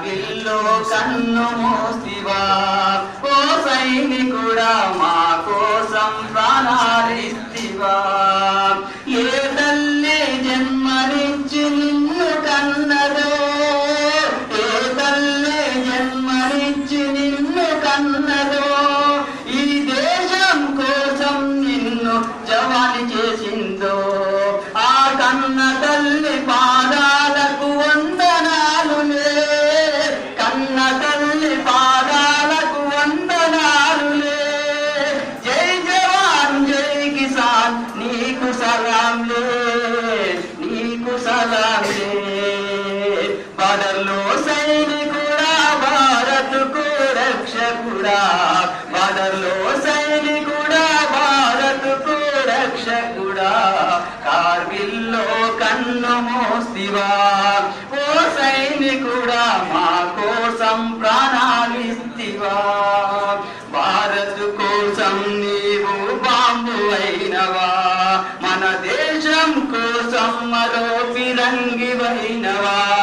కార్గిల్లో కన్ను మోసివా ఓ సైనికుడా మా కోసం ప్రాణాలిస్తివా ఏ తల్లి జన్మనిచ్చి నిన్ను కన్నదో? ఏ తల్లి జన్మనిచ్చి నిన్ను బార్డర్లో సైనికుడా భారత్కు రక్షకుడా. బార్డర్లో సైనికుడా భారత్కు రక్షకుడా. కార్గిల్లో కన్ను మోస్తివా ఓ సైనికుడా మా కోసం ప్రాణాలిస్తివా. భారత్ కోసం నీవు బాంబు అయినవా. మన దేశం కోసం మరో ఫిరంగి వైనవా